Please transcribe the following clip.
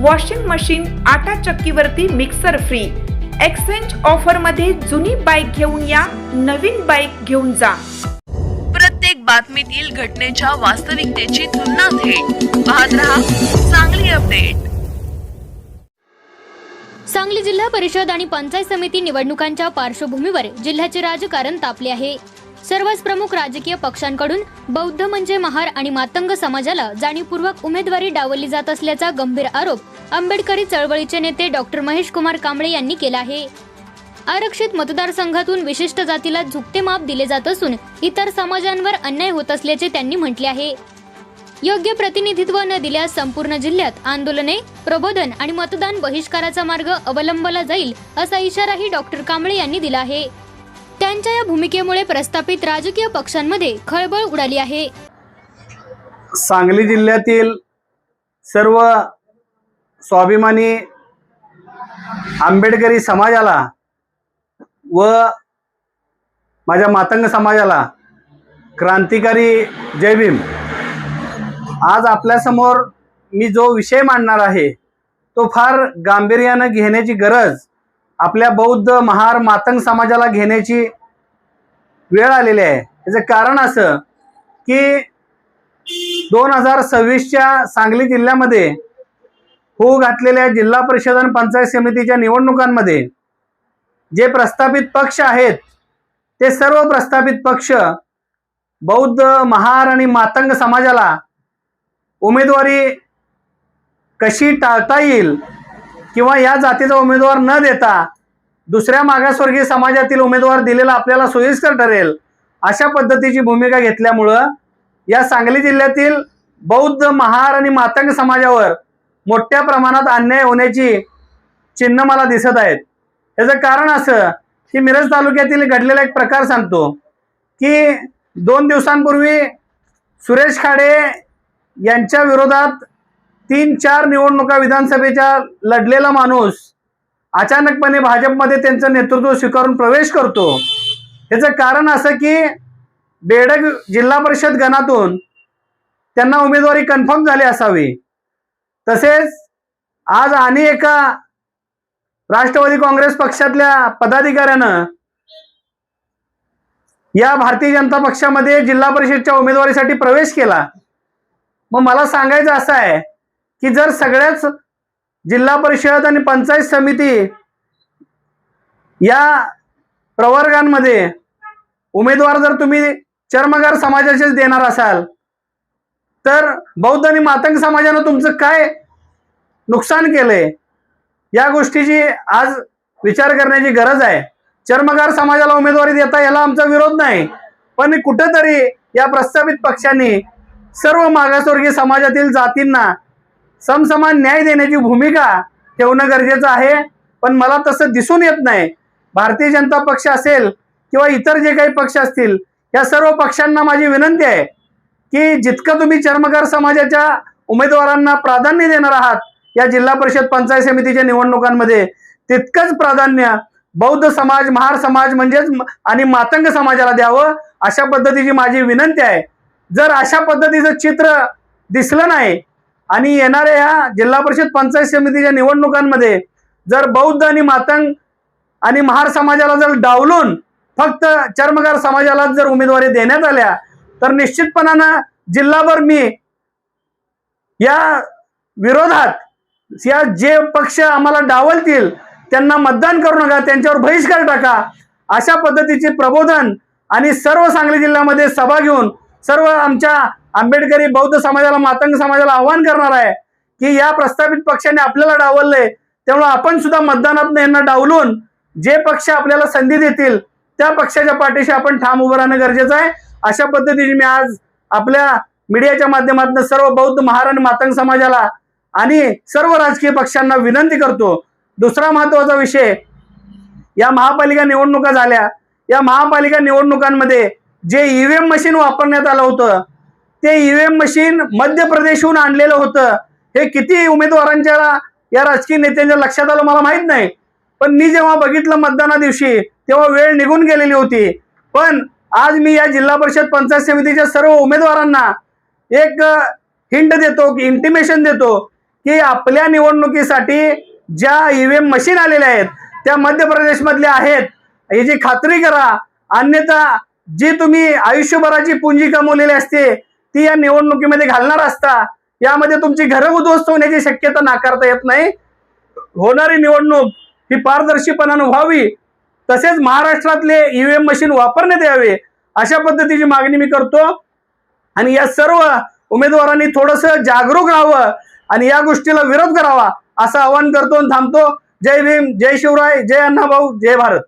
Washing machine आटा चक्कीवरती mixer free exchange ऑफरमध्ये जुनी बाईक घेऊन या नवीन बाईक घेऊन जा. प्रत्येक बातमीतील घटनेच्या वास्तविकतेची तुलना थेट. पाहत रहा चांगली अपडेट सांगली जिल्हा परिषद आणि पंचायत समिती निवडणुकांच्या पार्श्वभूमीवर जिल्ह्याचे राजकारण तापले आहे. सर्वच प्रमुख राजकीय पक्षांकडून बौद्ध म्हणजे महार आणि मातंग समाजाला जाणीवपूर्वक उमेदवारी डावली जात असल्याचा गंभीर आरोप आंबेडकरी चळवळीचे नेते डॉक्टर महेश कुमार कांबळे यांनी केला आहे. आरक्षित मतदारसंघातून विशिष्ट जातीला झुकते माप दिले जात असून इतर समाजांवर अन्याय होत असल्याचे त्यांनी म्हटले आहे. योग्य प्रतिनिधित्व न दिल्यास संपूर्ण जिल्ह्यात आंदोलने प्रबोधन आणि मतदान बहिष्काराचा मार्ग अवलंबला जाईल असा इशाराही डॉक्टर कांबळे यांनी दिला आहे. त्यांच्या या भूमिकेमुळे प्रस्थापित राजकीय पक्षांमध्ये खळबळ उडाली आहे. सांगली जिल्ह्यातील सर्व स्वाभिमानी आंबेडकरी समाजाला व माझ्या मातंग समाजाला क्रांतिकारी जय भीम. आज आपल्यासमोर मी जो विषय मांडणार आहे तो फार गांभीर्यानं घेण्याची गरज आपल्या बौद्ध महार मातंग समाजाला घेण्याची वेळ आलेली आहे. याचं कारण असं की दोन हजार सव्वीसच्या सांगली जिल्ह्यामध्ये होऊ घातलेल्या जिल्हा परिषद आणि पंचायत समितीच्या निवडणुकांमध्ये जे प्रस्थापित पक्ष आहेत ते सर्व प्रस्थापित पक्ष बौद्ध महार आणि मातंग समाजाला उमेदवारी कशी टाळता येईल किंवा या जातीचा उमेदवार न देता दुसऱ्या मागासवर्गीय समाजातील उमेदवार दिलेला आपल्याला सोयीस्कर ठरेल अशा पद्धतीची भूमिका घेतल्यामुळं या सांगली जिल्ह्यातील बौद्ध महार आणि मातंग समाजावर मोठ्या प्रमाणात अन्याय होण्याची चिन्ह मला दिसत आहेत. याचं कारण असं की मिरज तालुक्यातील घडलेला एक प्रकार सांगतो की दोन दिवसांपूर्वी सुरेश खाडे यांच्या विरोधात तीन चार निवडणुका विधानसभेच्या लढलेला माणूस अचानकपणे भाजपमध्ये त्यांचं नेतृत्व स्वीकारून प्रवेश करतो. याचं कारण असं की बेडग जिल्हा परिषद गणातून त्यांना उमेदवारी कन्फर्म झाली असावी. तसेच आज आणि एका राष्ट्रवादी काँग्रेस पक्षातल्या पदाधिकाऱ्यानं या भारतीय जनता पक्षामध्ये जिल्हा परिषदच्या उमेदवारीसाठी प्रवेश केला. मग मला सांगायचं असं आहे की जर सगळ्याच जिल्हा परिषद आणि पंचायत समिती या प्रवर्गांमध्ये उमेदवार जर तुम्ही चर्मगार समाजाचेच देणार असाल तर बौद्ध आणि मातंग समाजानं तुमचं काय नुकसान केलंय या गोष्टीची आज विचार करण्याची गरज आहे. चर्मगार समाजाला उमेदवारी देता याला आमचा विरोध नाही पण कुठंतरी या प्रस्थापित पक्षांनी सर्व मागासवर्गीय समाजातील जातींना समसमान न्याय देण्याची भूमिका ठेवणं गरजेचं आहे. पण मला तसं दिसून येत नाही. भारतीय जनता पक्ष असेल किंवा इतर जे काही पक्ष असतील या सर्व पक्षांना माझी विनंती आहे की जितकं तुम्ही चर्मकार समाजाच्या उमेदवारांना प्राधान्य देणार आहात या जिल्हा परिषद पंचायत समितीच्या निवडणुकांमध्ये तितकंच प्राधान्य बौद्ध समाज महार समाज म्हणजेच आणि मातंग समाजाला द्यावं अशा पद्धतीची माझी विनंती आहे. जर अशा पद्धतीचं चित्र दिसलं नाही आणि येणाऱ्या या जिल्हा परिषद पंचायत समितीच्या निवडणुकांमध्ये जर बौद्ध आणि मातंग आणि महार समाजाला जर डावलून फक्त चर्मकार समाजाला जर उमेदवारी देण्यात आल्या तर निश्चितपणानं जिल्हाभर मी या विरोधात या जे पक्ष आम्हाला डावलतील त्यांना मतदान करू नका त्यांच्यावर बहिष्कार टाका अशा पद्धतीचे प्रबोधन आणि सर्व सांगली जिल्ह्यामध्ये सभा घेऊन सर्व आमच्या आंबेडकरी बौद्ध समाजाला मातंग समाजाला आव्हान करणार आहे की या प्रस्थापित पक्षाने आपल्याला डावलले त्यामुळे आपण सुद्धा मतदानात यांना डावलून जे पक्ष आपल्याला संधी देतील त्या पक्षाच्या पाठीशी आपण ठाम उभं राहणं गरजेचं आहे. अशा पद्धतीने मी आज आपल्या मीडियाच्या माध्यमातून सर्व बौद्ध महाराण मातंग समाजाला आणि सर्व राजकीय पक्षांना विनंती करतो. दुसरा महत्त्वाचा विषय या महापालिका निवडणुका झाल्या. या महापालिका निवडणुकांमध्ये जे ईव्हीएम मशीन वापरण्यात आलं होतं ते ईव्हीएम मशीन मध्य प्रदेशहून आणलेलं होतं. हे किती उमेदवारांच्या या राजकीय नेत्यांच्या लक्षात आलं मला माहीत नाही. पण मी जेव्हा बघितलं मतदाना दिवशी तेव्हा वेळ निघून गेलेली होती. पण आज मी या जिल्हा परिषद पंचायत समितीच्या सर्व उमेदवारांना एक हिंट देतो की इंटिमेशन देतो की आपल्या निवडणुकीसाठी ज्या ईव्हीएम मशीन आलेल्या आहेत त्या मध्य प्रदेशमधल्या आहेत. याची खात्री करा. अन्यथा जी तुम्ही आयुष्यभराची पुंजी कमवलेली असते ती या निवडणुकीमध्ये घालणार असता यामध्ये तुमची घरं उद्ध्वस्त होण्याची शक्यता नाकारता येत नाही. होणारी निवडणूक ही पारदर्शीपणानं व्हावी तसेच महाराष्ट्रातले ईव्हीएम मशीन वापरण्यात यावे अशा पद्धतीची मागणी मी करतो. आणि या सर्व उमेदवारांनी थोडंसं जागरूक राहावं आणि या गोष्टीला विरोध करावा असं आवाहन करतो आणि थांबतो. जय भीम जय शिवराय जय अण्णाभाऊ जय भारत.